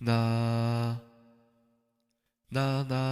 na na na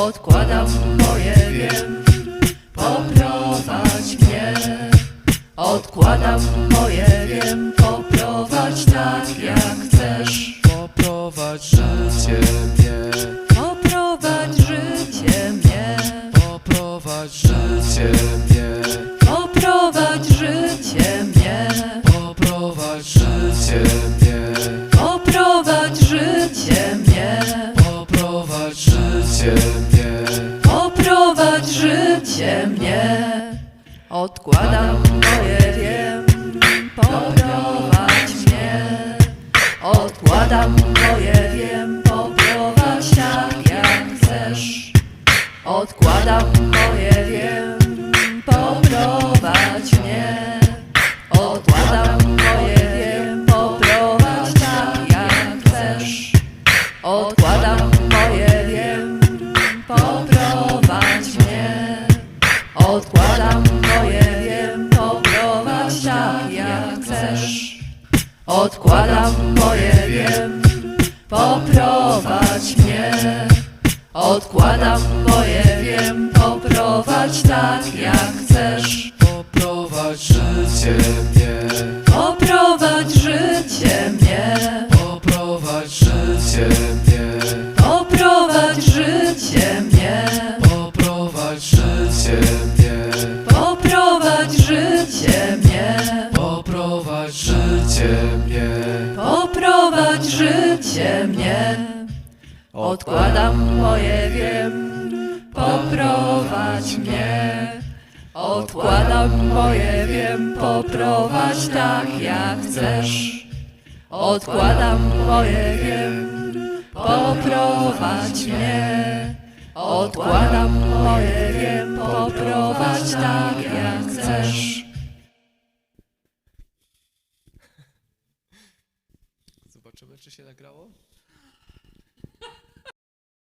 Odkładam moje wiem, poprowadź mnie. Odkładam moje wiem, poprowadź tak jak chcesz. poprowadź życie poprowadź życie mnie. Odkładam moje wiem, poprowadź mnie. Odkładam moje wiem, poprowadź tak jak chcesz. Odkładam moje wiem, poprowadź mnie. Odkładam moje wiem, poprowadź tak jak chcesz. Odkładam Odkładam moje wiem, poprowadź tak jak chcesz. Odkładam moje wiem, poprowadź mnie. Odkładam moje wiem, poprowadź tak jak chcesz. poprowadź życie mnie, Poprowadź życie mnie, życie mnie. Odkładam moje wiem, poprowadź mnie. Odkładam moje wiem, poprowadź tak jak chcesz. Odkładam moje wiem, poprowadź mnie. Odkładam moje wiem, poprowadź tak Zobaczymy, czy się nagrało.